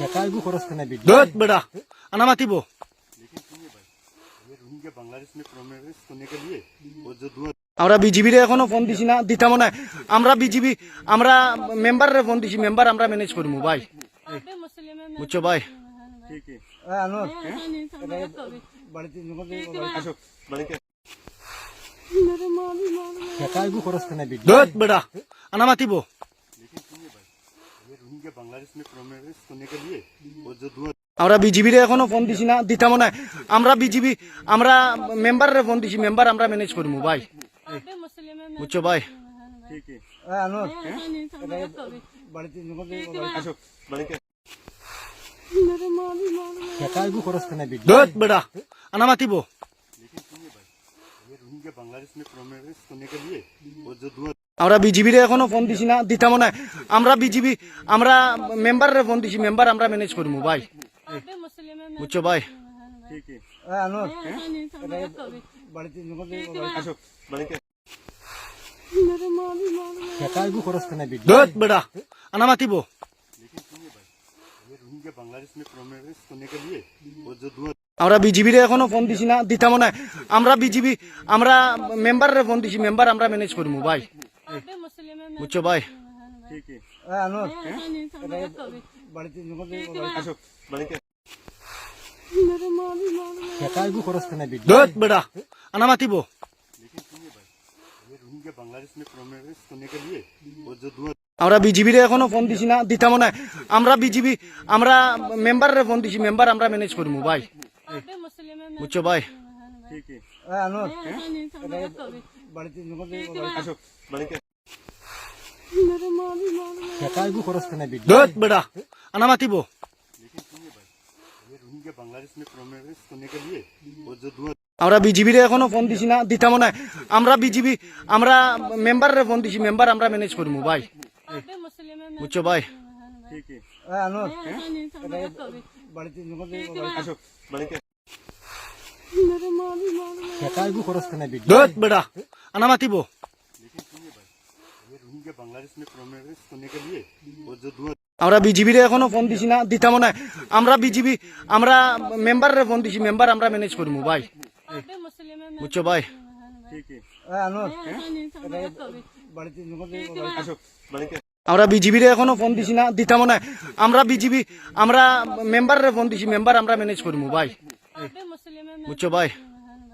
টাকাইগু খরচ কেনে বিদ্যুৎ দত আনা মাতিবো। আমরা বিজিবির এখনও ফোন দিছি না দিতাম না আমরা বিজিবি আমরা মেম্বাররে ফোন দিছি মেম্বার আমরা ম্যানেজ করব ভাই বুঝছ ভাই আনা মাতিব। ये रोहिंग्या बांग्लादेश में प्रोग्रेस करने के लिए वो जो दो আমরা বিজিবির এখনো ফোন দিছি না দিতাম না আমরা বিজিবি আমরা মেম্বারে ফোন দিছি মেম্বার আমরা ম্যানেজ করবো ভাই বুঝছো ভাই ठीक है আনোর বাড়িতে अशोक बड़े के টাকা এগু খরচ কেনে বিদ্যুৎ দত বেড়া আনা মাতিব लेकिन सुनिए भाई ये रोहिंग्या बांग्लादेश में प्रोग्रेस करने के लिए वो जो दो আমরা বিজিবির এখনও ফোন দিছি না দিতাম না। আমরা বিজিবি, আমরা মেম্বাররে ফোন দিছি মেম্বার আমরা ম্যানেজ করব ভাই। বুঝছ, ভাই? মাতিব। আমরা বিজিবির এখনও ফোন দিছি না দিতাম না। আমরা বিজিবি, আমরা মেম্বাররে ফোন দিছি মেম্বার আমরা ম্যানেজ করব ভাই। বুঝছ ভাই মাতিব আমরা বিজিবি রে এখনও ফোন দিছি না দিতাম না আমরা বিজিবি আমরা মেম্বার ফোন দিছি মেম্বার আমরা ম্যানেজ করব ভাই বুঝছ ভাই মাতিব আমরা বিজিবি রে এখনও ফোন দিছি না দিতাম না। আমরা বিজিবি আমরা মেম্বার রে ফোন দিছি মেম্বার আমরা ম্যানেজ করব ভাই। বুঝছ ভাই? ঠিক দত আনা আমরা বিজেপি রে এখনও ফোন দিছি না দিতাম না আমরা বিজেপি আমরা মেম্বার রে ফোন দিছি মেম্বার আমরা ম্যানেজ করব ভাই বুঝছ ভাই আমরা বিজেপি রে এখনও ফোন দিছি না দিতাম না আমরা বিজেপি আমরা মেম্বার রে ফোন দিছি মেম্বার আমরা ম্যানেজ করব ভাই বুঝছ ভাই